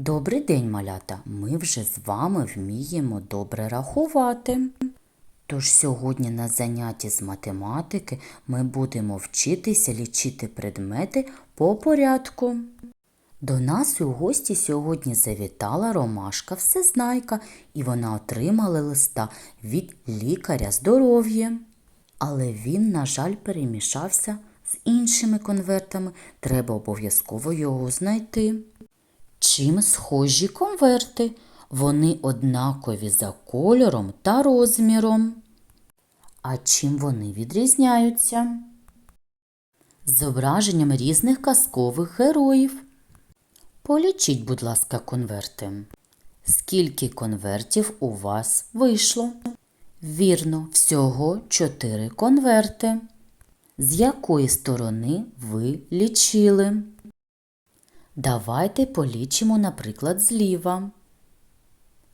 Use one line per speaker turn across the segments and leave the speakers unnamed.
Добрий день, малята! Ми вже з вами вміємо добре рахувати. Тож сьогодні на занятті з математики ми будемо вчитися лічити предмети по порядку. До нас у гості сьогодні завітала Ромашка Всезнайка, і вона отримала листа від лікаря здоров'я. Але він, на жаль, перемішався з іншими конвертами. Треба обов'язково його знайти. Чим схожі конверти? Вони однакові за кольором та розміром. А чим вони відрізняються? Зображенням різних казкових героїв. Полічіть, будь ласка, конверти. Скільки конвертів у вас вийшло? Вірно, всього 4 конверти. З якої сторони ви лічили? Давайте полічимо, наприклад, зліва.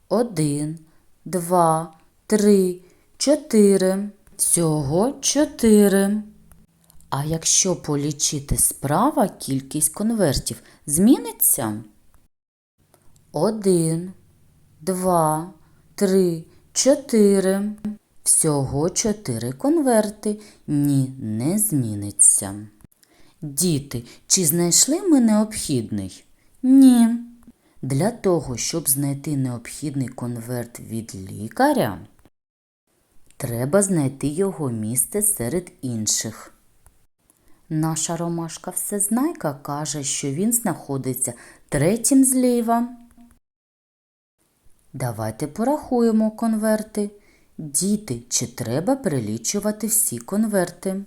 Один, два, три, чотири. Всього чотири. А якщо полічити справа кількість конвертів, зміниться? Один, два, три, чотири. Всього чотири конверти. Ні, не зміниться. Діти, чи знайшли ми необхідний? Ні. Для того, щоб знайти необхідний конверт від лікаря, треба знайти його місце серед інших. Наша ромашка всезнайка каже, що він знаходиться третім зліва. Давайте порахуємо конверти. Діти, чи треба перелічувати всі конверти?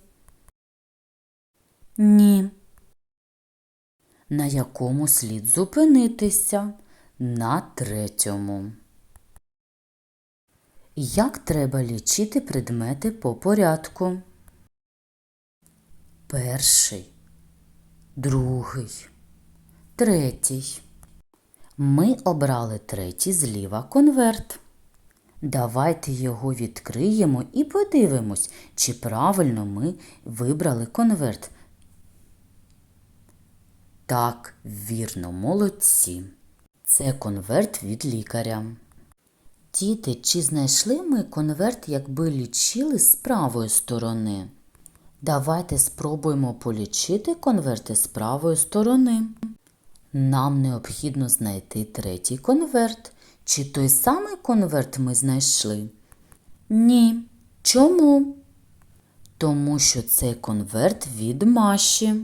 Ні. На якому слід зупинитися? На третьому. Як треба лічити предмети по порядку? Перший, другий, третій. Ми обрали третій зліва конверт. Давайте його відкриємо і подивимось, чи правильно ми вибрали конверт. Так, вірно, молодці. Це конверт від лікаря. Діти, чи знайшли ми конверт, якби лічили з правої сторони? Давайте спробуємо полічити конверти з правої сторони. Нам необхідно знайти третій конверт. Чи той самий конверт ми знайшли? Ні. Чому? Тому що це конверт від Маші.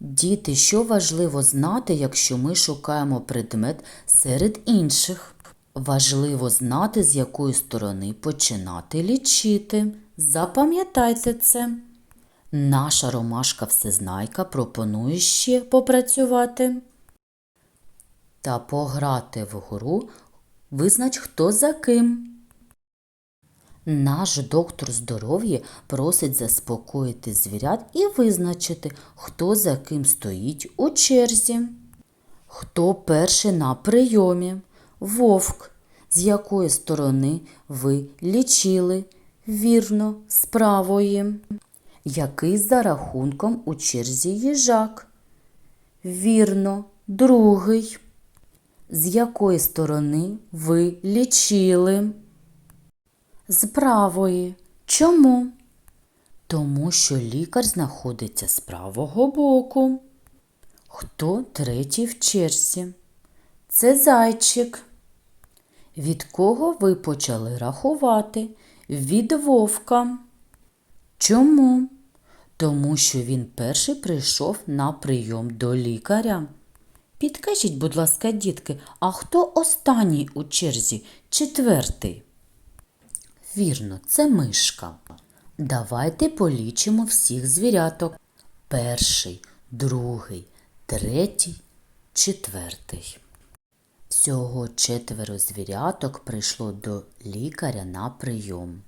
Діти, що важливо знати, якщо ми шукаємо предмет серед інших? Важливо знати, з якої сторони починати лічити. Запам'ятайте це. Наша ромашка всезнайка пропонує ще попрацювати та пограти в гру Визнач, хто за ким. Наш доктор здоров'я просить заспокоїти звірят і визначити, хто за ким стоїть у черзі. Хто перший на прийомі? Вовк. З якої сторони ви лічили? Вірно, з правої. Який за рахунком у черзі їжак? Вірно, другий. З якої сторони ви лічили? З правої. Чому? Тому що лікар знаходиться з правого боку. Хто третій в черзі? Це зайчик. Від кого ви почали рахувати? Від вовка. Чому? Тому що він перший прийшов на прийом до лікаря. Підкажіть, будь ласка, дітки, а хто останній у черзі, четвертий? Вірно, це мишка. Давайте полічимо всіх звіряток. Перший, другий, третій, четвертий. Всього четверо звіряток прийшло до лікаря на прийом.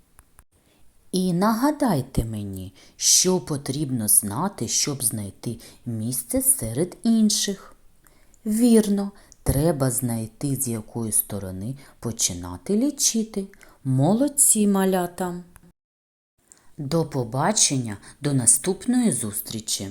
І нагадайте мені, що потрібно знати, щоб знайти місце серед інших. Вірно, треба знайти, з якої сторони починати лічити. Молодці малята. До побачення, до наступної зустрічі!